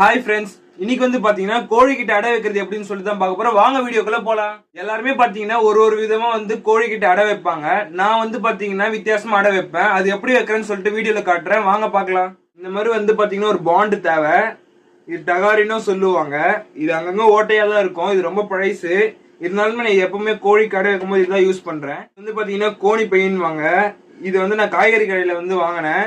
Hi friends இன்னைக்கு வந்து பாத்தீங்கன்னா கோழிக்கிட்ட அடை வைக்கிறது எப்படின்னு சொல்லி தான் பார்க்க போறோம். வாங்க வீடியோக்குள்ள போலாம். எல்லாருமே பாத்தீங்கன்னா ஒரு ஒரு விதமா வந்து கோழிக்கிட்ட அடை வைப்பாங்க. நான் வந்து பாத்தீங்கன்னா வித்தியாசமா அடை வைப்பேன். அது எப்படி வைக்கிறேன்னு சொல்லிட்டு வீடியோல காட்டுறேன். வாங்க பார்க்கலாம். இந்த மாதிரி வந்து பாத்தீங்கன்னா ஒரு பாண்டு தேவை. இது டகாரின்னு சொல்லுவாங்க. இது அங்கங்க ஓட்டையா தான் இருக்கும். இது ரொம்ப பழைசு. இருந்தாலுமே நான் எப்பவுமே கோழி கடை வைக்கும்போது இதுதான் யூஸ் பண்றேன். வந்து பாத்தீங்கன்னா கோணி பையன்வாங்க இது வந்து நான் காய்கறி கடையில வந்து வாங்கினேன்.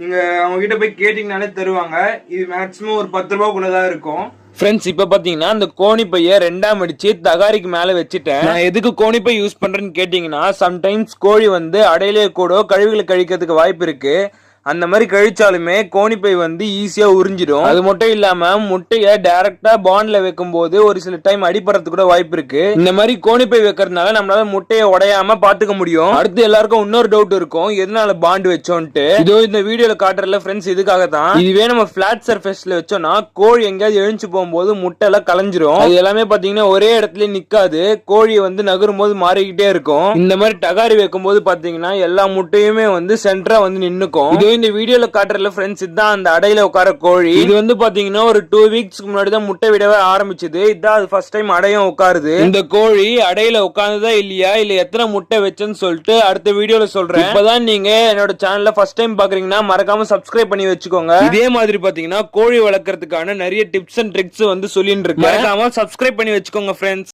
நீங்க அவங்க கிட்ட போய் கேட்டீங்கனாலே தருவாங்க. இது மேக்ஸிமம் ஒரு பத்து ரூபாய்க்குள்ளதான் இருக்கும். ஃப்ரெண்ட்ஸ் இப்போ பார்த்தீங்கன்னா அந்த கோணி ரெண்டாம் அடிச்சு தகாரிக்கு மேலே வச்சுட்டேன். நான் எதுக்கு கோணி பை யூஸ் பண்ணுறேன்னு கேட்டிங்கன்னா சம்டைம்ஸ் கோழி வந்து அடையிலே கூட கழிவுகளை கழிக்கிறதுக்கு வாய்ப்பு இருக்குது அந்த மாதிரி கழிச்சாலுமே கோணிப்பை வந்து ஈஸியா உறிஞ்சிடும். அது மட்டும் இல்லாம முட்டைய டைரக்டா பாண்ட்ல வைக்கும் போது ஒரு சில டைம் அடிபடுறதுக்கு கூட வாய்ப்பு இருக்கு. இந்த மாதிரி கோணிப்பை வைக்கிறதுனால நம்மளால முட்டையை உடையாம பாத்துக்க முடியும். அடுத்து எல்லாருக்கும் இன்னொரு டவுட் இருக்கும். எதனால பாண்ட் வச்சோன்ட்டு. இதோ இந்த வீடியோல காட்டுறல ஃப்ரெண்ட்ஸ் இதுக்காக தான் இதுவே நம்ம பிளாட் சர்ஃபேஸ்ல வச்சோம்னா கோழி எங்கேயாவது எழுந்து போகும்போது முட்டை எல்லாம் கலைஞ்சிரும் அது எல்லாமே பாத்தீங்கன்னா ஒரே இடத்துல நிக்காது. கோழி வந்து நகரும் போது மாறிக்கிட்டே இருக்கும். இந்த மாதிரி டகாரி வைக்கும் போது பாத்தீங்கன்னா எல்லா முட்டையுமே வந்து சென்டரா வந்து நின்னுக்கும். இதே இந்த வீடியோல காட்டுறல ஃப்ரெண்ட்ஸ் இதுதான் அந்த அடையில உட்கார கோழி. இது வந்து பாத்தீங்கன்னா ஒரு டூ வீக்ஸ்க்கு முன்னாடி தான் முட்டை விடவே ஆரம்பிச்சது. இதான் அது ஃபர்ஸ்ட் டைம் அடையும் உட்காருது. இந்த கோழி அடையில உட்கார்ந்ததா இல்லையா? இல்ல எத்தனை முட்டை வச்சுன்னு சொல்லிட்டு அடுத்த வீடியோல சொல்றேன். இப்பதான் நீங்க என்னோட சேனல்ல ஃபர்ஸ்ட் டைம் பாக்குறீங்கன்னா மறக்காம சப்ஸ்கிரைப் பண்ணி வச்சுக்கோங்க. இதே மாதிரி பாத்தீங்கன்னா கோழி வளர்க்கறதுக்கான நிறைய டிப்ஸ் அண்ட் ட்ரிக்ஸ் வந்து சொல்லிட்டு இருக்கேன். மறக்காம சப்ஸ்கிரைப் பண்ணி வச்சுக்கோங்க ஃப்ரெண்ட்ஸ்